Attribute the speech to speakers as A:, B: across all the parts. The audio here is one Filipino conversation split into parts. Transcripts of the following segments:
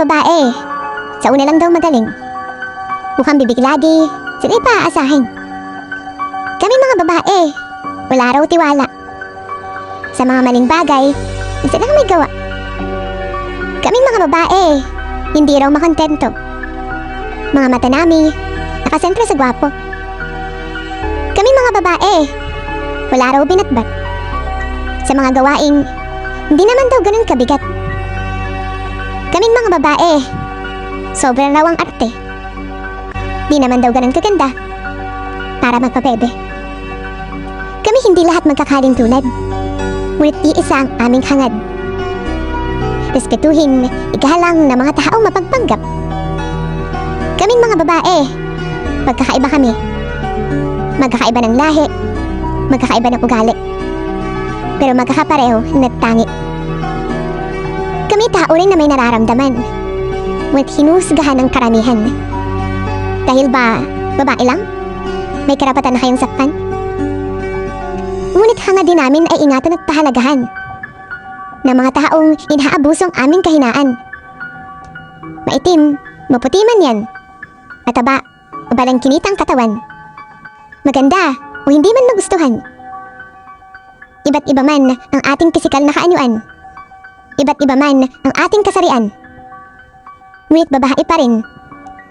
A: babae. Sa una lang daw magaling. Mukhang bibig lagi. Sila'y paaasahin. Kami mga babae. Wala raw tiwala. Sa mga maling bagay, sila may gawa. Kami mga babae. Hindi raw makontento. Mga mata nami, nakasentro sa gwapo. Kami mga babae. Wala raw binatbat. Sa mga gawaing, hindi naman daw ganun kabigat. Mga babae, sobrang raw ang arte. Di naman daw ganun kaganda para magpabebe. Kami hindi lahat magkakaling tulad. Ngunit iisa ang aming hangad. Respetuhin, igahalang na mga taong mapagpanggap. Kaming mga babae, magkakaiba kami. Magkakaiba ng lahi, magkakaiba ng ugali. Pero magkakapareho na tangi. Kami tao rin na may nararamdaman. Ngunit hinusgahan ng karamihan. Dahil ba, babae lang? May karapatan na kayong saktan? Ngunit hanga din namin ay ingatan at pahalagahan ng mga taong inaabuso ang aming kahinaan. Maitim, maputi man yan. Mataba, o balang kinitang katawan. Maganda, o hindi man magustuhan. Iba't iba man ang ating pisikal na kaanyuan. Iba't iba man ang ating kasarian. Ngunit babae pa rin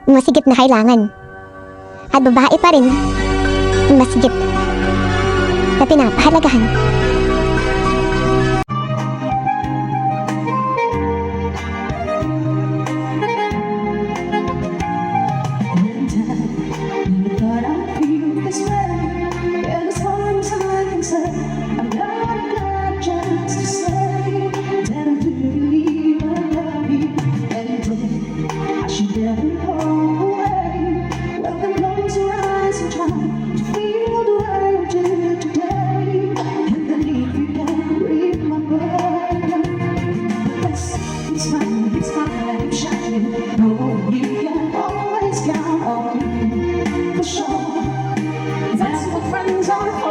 A: ang masigit na kailangan. At babae pa rin ang masigit na pinapahalagahan.
B: Oh.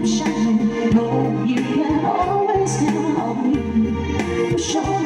B: My shining. No, you can always count on me for sure.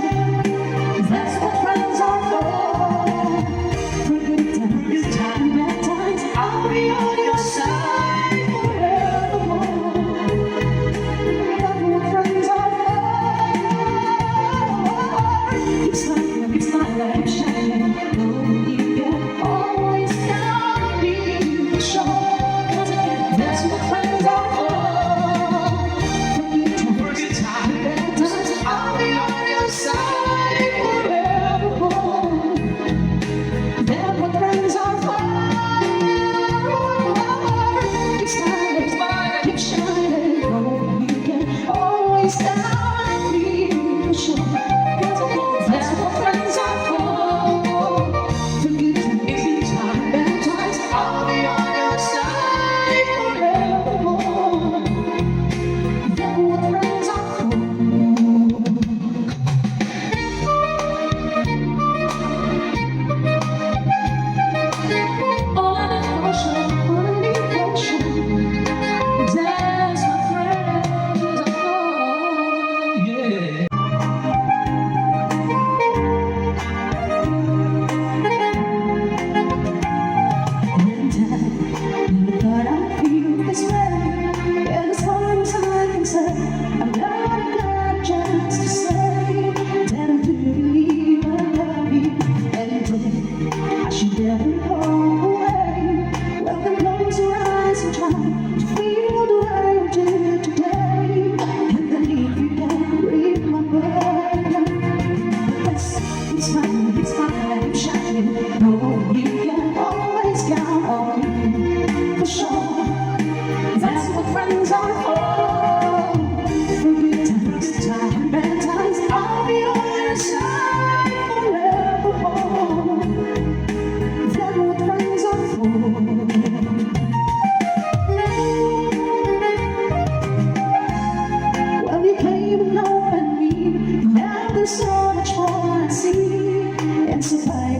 B: Much I see.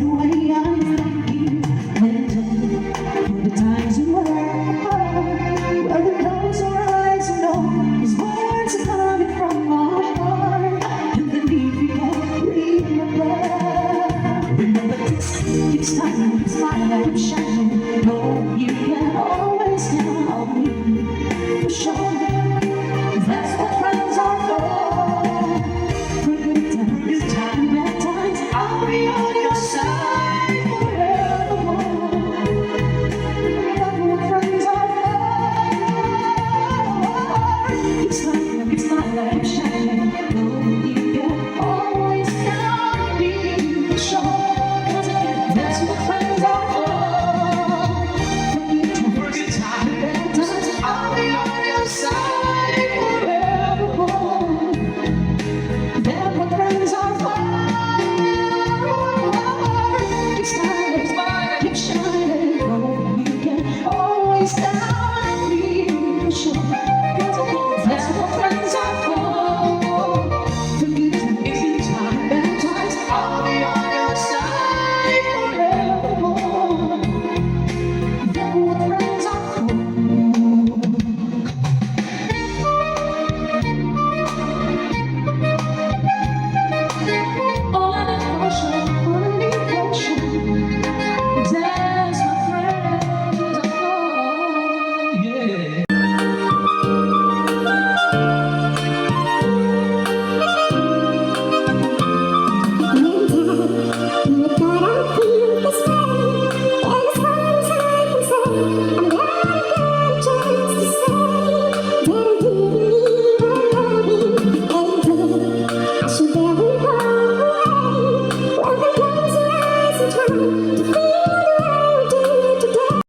B: The way, I'm you. For the times we were apart. Well, the close our eyes and know these words are coming from our heart. And the need we can remember. Remember this, it's time, it's my light shining. No, you can always count on me. That's what friends are for. For good Thank you.